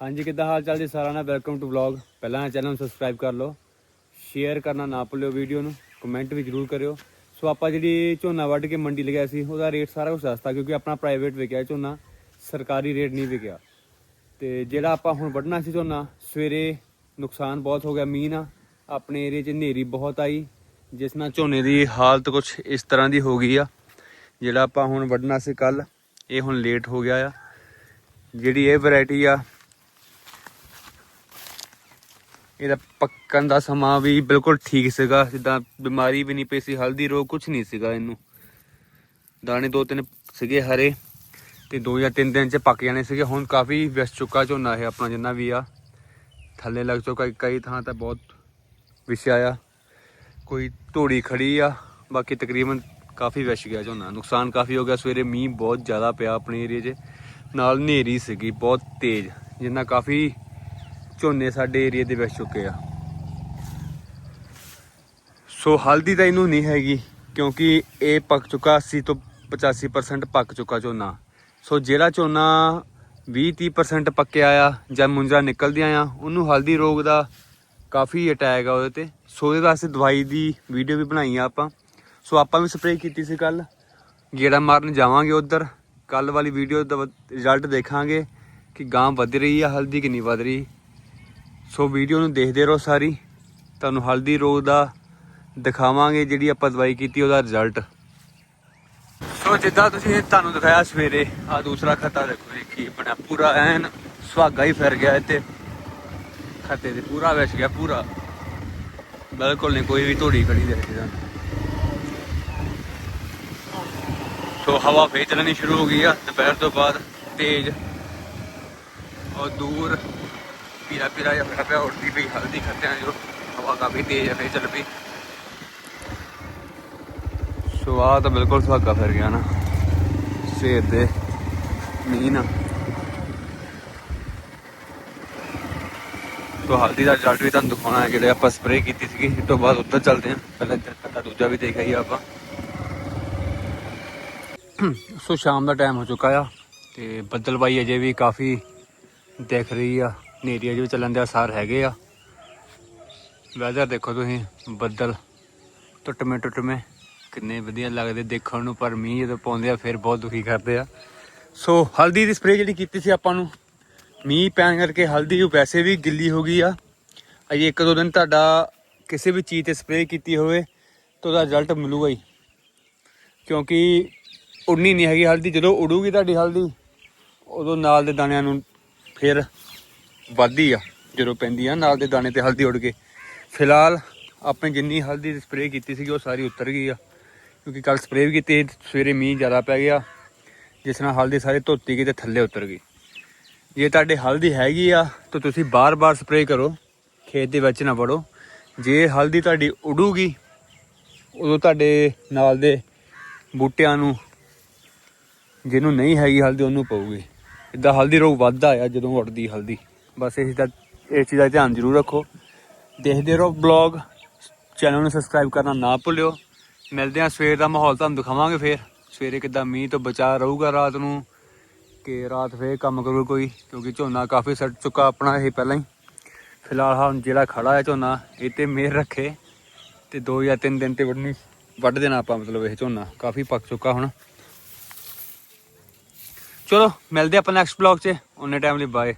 ਹਾਂਜੀ, ਕਿੱਦਾਂ ਹਾਲ ਚਾਲ ਜੀ ਸਾਰਿਆਂ ਦਾ? ਵੈਲਕਮ ਟੂ ਵਲੌਗ ਪਹਿਲਾਂ ਚੈਨਲ ਨੂੰ ਸਬਸਕ੍ਰਾਈਬ ਕਰ ਲਓ। ਸ਼ੇਅਰ ਕਰਨਾ ਨਾ ਭੁੱਲਿਓ ਵੀਡੀਓ ਨੂੰ। ਕਮੈਂਟ ਵੀ ਜ਼ਰੂਰ ਕਰਿਓ। ਸੋ ਆਪਾਂ ਜਿਹੜੀ ਝੋਨਾ ਵੱਢ ਕੇ ਮੰਡੀ ਲਗਾਇਆ ਸੀ, ਉਹਦਾ ਰੇਟ ਸਾਰਾ ਕੁਝ ਦੱਸਤਾ, ਕਿਉਂਕਿ ਆਪਣਾ ਪ੍ਰਾਈਵੇਟ ਵਿਕਿਆ ਝੋਨਾ। ਸਰਕਾਰੀ ਰੇਟ ਨਹੀਂ ਵਿਕਿਆ। ਤੇ ਜਿਹੜਾ ਆਪਾਂ ਹੁਣ ਵੱਢਣਾ ਸੀ ਝੋਨਾ, ਸਵੇਰੇ ਨੁਕਸਾਨ ਬਹੁਤ ਹੋ ਗਿਆ, ਮੀਂਹ ਨਾਲ। ਆਪਣੇ ਏਰੀਆ 'ਚ ਹਨੇਰੀ ਬਹੁਤ ਆਈ, ਜਿਸ ਨਾਲ ਝੋਨੇ ਦੀ ਹਾਲਤ ਕੁਝ ਇਸ ਤਰ੍ਹਾਂ ਦੀ ਹੋ ਗਈ ਆ। ਜਿਹੜਾ ਆਪਾਂ ਹੁਣ ਵੱਢਣਾ ਸੀ ਕੱਲ ਇਹ ਹੁਣ ਲੇਟ ਹੋ ਗਿਆ ਆ। ਜਿਹੜੀ ਇਹ ਵੈਰਾਈਟੀ ਆ ਇਹਦਾ ਪੱਕਣ ਦਾ ਸਮਾਂ ਵੀ ਬਿਲਕੁਲ ਠੀਕ ਸੀਗਾ। ਜਿੱਦਾਂ ਬਿਮਾਰੀ ਵੀ ਨਹੀਂ ਪਈ ਸੀ, ਹਲਦੀ ਰੋਗ ਕੁਝ ਨਹੀਂ ਸੀਗਾ ਇਹਨੂੰ। ਦਾਣੇ ਦੋ ਤਿੰਨ ਸੀਗੇ ਹਰੇ ਤੇ ਦੋ ਜਾਂ ਤਿੰਨ ਦਿਨ ਚ ਪੱਕ ਜਾਣੇ ਸੀਗੇ। ਹੁਣ ਕਾਫੀ ਵਿਸ ਚੁੱਕਾ ਝੋਨਾ ਇਹ ਆਪਣਾ ਜਿੰਨਾ ਵੀ ਆ। ਥੱਲੇ ਲੱਗ ਚੁੱਕਾ ਕਈ ਥਾਂ ਤਾਂ ਬਹੁਤ ਵਿਛਿਆ ਆ ਕੋਈ ਧੂੜੀ ਖੜੀ ਆ, ਬਾਕੀ ਤਕਰੀਬਨ ਕਾਫੀ ਵਿਛ ਗਿਆ ਝੋਨਾ। ਨੁਕਸਾਨ ਕਾਫੀ ਹੋ ਗਿਆ। ਸਵੇਰੇ ਮੀਂਹ ਬਹੁਤ ਜ਼ਿਆਦਾ ਪਿਆ ਆਪਣੇ ਏਰੀਏ 'ਚ। ਨਾਲ ਹਨੇਰੀ ਸੀਗੀ, ਬਹੁਤ ਤੇਜ਼। ਜਿੰਨਾ ਕਾਫੀ ਝੋਨੇ ਸਾਡੇ ਏਰੀਏ ਦੇ ਵਿੱਚ ਚੁੱਕੇ ਆ। ਸੋ ਹਲਦੀ ਤਾਂ ਇਹਨੂੰ ਨਹੀਂ ਹੈਗੀ, ਕਿਉਂਕਿ ਇਹ ਪੱਕ ਚੁੱਕਾ 80 ਤੋਂ 85% ਪੱਕ ਚੁੱਕਾ ਝੋਨਾ। ਸੋ ਜਿਹੜਾ ਝੋਨਾ 20-30% ਪੱਕਿਆ ਆ ਜਾਂ ਮੁੰਜਰਾ ਨਿਕਲਦੀਆਂ ਆ, ਉਹਨੂੰ ਹਲਦੀ ਰੋਗ ਦਾ ਕਾਫੀ ਅਟੈਕ ਆ ਉਹਦੇ ਤੇ। ਸੋ ਉਹਦੇ ਵਾਸਤੇ ਦਵਾਈ ਦੀ ਵੀਡੀਓ ਵੀ ਬਣਾਈ ਆ ਆਪਾਂ। ਸੋ ਆਪਾਂ ਵੀ ਸਪਰੇਅ ਕੀਤੀ ਸੀ ਕੱਲ ਗੇੜਾ ਮਾਰਨ ਜਾਵਾਂਗੇ ਉਧਰ। ਕੱਲ ਵਾਲੀ ਵੀਡੀਓ ਦਾ ਰਿਜ਼ਲਟ ਦੇਖਾਂਗੇ ਕਿ ਗਾਂ ਵਧ ਰਹੀ ਆ ਹਲਦੀ, ਕਿੰਨੀ ਵਧ ਰਹੀ। ਸੋ ਵੀਡੀਓ ਨੂੰ ਦੇਖਦੇ ਰਹੋ ਸਾਰੀ। ਤੁਹਾਨੂੰ ਹਲਦੀ ਰੋਗ ਦਾ ਦਿਖਾਵਾਂਗੇ ਜਿਹੜੀ ਆਪਾਂ ਦਵਾਈ ਕੀਤੀ, ਉਹਦਾ ਰਿਜ਼ਲਟ ਸੋ ਜਿੱਦਾਂ ਤੁਸੀਂ ਤੁਹਾਨੂੰ ਦਿਖਾਇਆ ਸਵੇਰੇ ਆ ਦੂਸਰਾ ਖੱਤਾ ਦੇਖੋ ਜੀ, ਕੀ ਬਣਿਆ ਪੂਰਾ ਐਨ ਸੁਹਾਗਾ ਹੀ ਫਿਰ ਗਿਆ ਇੱਥੇ। ਖੱਤੇ ਦੇ ਪੂਰਾ ਵਿਛ ਗਿਆ, ਪੂਰਾ। ਬਿਲਕੁਲ ਨਹੀਂ, ਕੋਈ ਵੀ ਧੋੜੀ ਖੜੀ ਦੇਖੀ ਜਾਂ ਸੋ ਹਵਾ ਫੇਰ ਚੱਲਣੀ ਸ਼ੁਰੂ ਹੋ ਗਈ ਆ, ਦੁਪਹਿਰ ਤੋਂ ਬਾਅਦ ਤੇਜ਼ ਔਰ ਦੂਰ। ਪੀਰਾ ਪੀਰਾ ਜਿਹਾ ਫਿਰ ਪਿਆ ਉੱਡਦੀ ਪਈ, ਹਲਦੀ ਖੱਤਿਆਂ ਜੋ ਹਵਾ ਕਾਫੀ ਤੇਜ਼ ਹੈ ਫੇਰ ਚੱਲ ਪਈ। ਸੋ ਆ ਤਾਂ ਬਿਲਕੁਲ ਸੁਹਾਗਾ ਫਿਰ ਗਿਆ ਨਾ। ਸਵੇਰ ਦੇ ਮੀਂਹ ਨਾਲ। ਸੋ ਹਲਦੀ ਦਾ ਰਿਜ਼ਲਟ ਵੀ ਤੁਹਾਨੂੰ ਦਿਖਾਉਣਾ ਹੈ, ਜਿਹੜੇ ਆਪਾਂ ਸਪਰੇਅ ਕੀਤੀ ਸੀਗੀ ਇਸ ਤੋਂ ਬਾਅਦ ਉੱਧਰ ਚੱਲਦੇ ਹਾਂ। ਪਹਿਲਾਂ ਇੱਧਰ ਦੂਜਾ ਵੀ ਦੇਖ ਆਈਏ ਆਪਾਂ। ਸੋ ਸ਼ਾਮ ਦਾ ਟਾਈਮ ਹੋ ਚੁੱਕਾ ਆ, ਤੇ ਬੱਦਲਬਾਈ ਅਜੇ ਵੀ ਕਾਫੀ ਦਿਖ ਰਹੀ ਆ। ਨੇਰੀਆ ਅਜੇ ਵੀ ਚੱਲਣ ਦੇ ਆਸਾਰ ਹੈਗੇ ਆ। ਵੈਦਰ ਦੇਖੋ ਤੁਸੀਂ, ਬੱਦਲ। ਟੁੱਟਵੇਂ ਟੁੱਟਵੇਂ। ਕਿੰਨੇ ਵਧੀਆ ਲੱਗਦੇ ਦੇਖਣ ਨੂੰ, ਪਰ ਮੀਂਹ ਜਦੋਂ ਪਾਉਂਦੇ ਆ, ਫਿਰ ਬਹੁਤ ਦੁਖੀ ਕਰਦੇ ਆ। ਸੋ, ਹਲਦੀ ਦੀ ਸਪਰੇਅ ਜਿਹੜੀ ਕੀਤੀ ਸੀ ਆਪਾਂ ਨੂੰ, ਮੀਂਹ ਪੈਣ ਕਰਕੇ ਹਲਦੀ ਵੈਸੇ ਵੀ ਗਿੱਲੀ ਹੋ ਗਈ ਆ। ਅਜੇ ਇੱਕ ਦੋ ਦਿਨ ਤੁਹਾਡਾ ਕਿਸੇ ਵੀ ਚੀਜ਼ ਤੇ ਸਪਰੇਅ ਕੀਤੀ ਹੋਵੇ, ਤਾਂ ਉਹਦਾ ਰਿਜ਼ਲਟ ਮਿਲੂਗਾ ਹੀ। ਕਿਉਂਕਿ ਉੜਨੀ ਨਹੀਂ ਹੈਗੀ ਹਲਦੀ, ਜਦੋਂ ਉੜੂਗੀ ਤੁਹਾਡੀ ਹਲਦੀ, ਉਦੋਂ ਨਾਲ ਦੇ ਦਾਣਿਆਂ ਨੂੰ ਫਿਰ ਵੱਧਦੀ ਆ, ਜਦੋਂ ਪੈਂਦੀ ਆ, ਨਾਲ ਦੇ ਦਾਣੇ ਤੇ ਹਲਦੀ ਉੱਡ ਕੇ। ਫਿਲਹਾਲ ਆਪਣੇ ਜਿੰਨੀ ਹਲਦੀ ਦੀ ਸਪਰੇਅ ਕੀਤੀ ਸੀਗੀ, ਉਹ ਸਾਰੀ ਉਤਰ ਗਈ ਆ। ਕਿਉਂਕਿ ਕੱਲ ਸਪਰੇਅ ਵੀ ਕੀਤੀ, ਸਵੇਰੇ ਮੀਂਹ ਜ਼ਿਆਦਾ ਪੈ ਗਿਆ। ਜਿਸ ਨਾਲ ਹਲਦੀ ਸਾਰੀ ਧੋਤੀ ਗਈ ਤੇ ਥੱਲੇ ਉਤਰ ਗਈ। ਜੇ ਤੁਹਾਡੇ ਹਲਦੀ ਹੈਗੀ ਆ, ਤਾਂ ਤੁਸੀਂ ਬਾਰ-ਬਾਰ ਸਪਰੇਅ ਕਰੋ। ਖੇਤ ਦੇ ਵਿੱਚ ਨਾ ਵੜੋ। ਜੇ ਹਲਦੀ ਤੁਹਾਡੀ ਉਡੂਗੀ, ਉਦੋਂ ਤੁਹਾਡੇ ਨਾਲ ਦੇ ਬੂਟਿਆਂ ਨੂੰ, ਜਿਹਨੂੰ ਨਹੀਂ ਹੈਗੀ ਹਲਦੀ, ਉਹਨੂੰ ਪਊਗੀ। ਇਦਾਂ ਹਲਦੀ ਰੋਗ ਵੱਧਦਾ ਆ, ਜਦੋਂ ਉੱਡਦੀ ਹਲਦੀ। ਬਸ ਇਸ ਦਾ ਇਸ ਚੀਜ਼ ਦਾ ਧਿਆਨ ਜ਼ਰੂਰ ਰੱਖੋ। ਦੇਖਦੇ ਰਹੋ ਬਲੌਗ ਚੈਨਲ ਨੂੰ ਸਬਸਕ੍ਰਾਈਬ ਕਰਨਾ ਨਾ ਭੁੱਲਿਓ। ਮਿਲਦੇ ਆ ਸਵੇਰ ਦਾ ਮਾਹੌਲ, ਤੁਹਾਨੂੰ ਦਿਖਾਵਾਂਗੇ ਫੇਰ। ਸਵੇਰੇ ਕਿੱਦਾਂ ਮੀਂਹ ਤੋਂ ਬਚਾ ਰਹੂਗਾ ਰਾਤ ਨੂੰ, ਕਿ ਰਾਤ ਫੇਰ ਕੰਮ ਕਰੂ ਕੋਈ, ਕਿਉਂਕਿ ਝੋਨਾ ਕਾਫੀ ਸੜ ਚੁੱਕਾ ਆਪਣਾ ਇਹ ਪਹਿਲਾਂ ਹੀ। ਫਿਲਹਾਲ ਹੁਣ ਜਿਹੜਾ ਖੜਾ ਹੈ ਝੋਨਾ, ਇਹ ਤੇ ਮੇਰ ਰੱਖੇ, ਤੇ ਦੋ ਜਾਂ ਤਿੰਨ ਦਿਨ ਤੇ ਵੱਢਣੀ, ਵੱਢ ਦੇਣਾ ਆਪਾਂ ਮਤਲਬ ਇਹ ਝੋਨਾ। ਕਾਫੀ ਪੱਕ ਚੁੱਕਾ ਹੁਣ। ਚਲੋ, ਮਿਲਦੇ ਆਪਾਂ ਨੈਕਸਟ ਬਲੌਗ 'ਚ। ਉਹਨੇ ਟਾਈਮ ਲਈ ਬਾਏ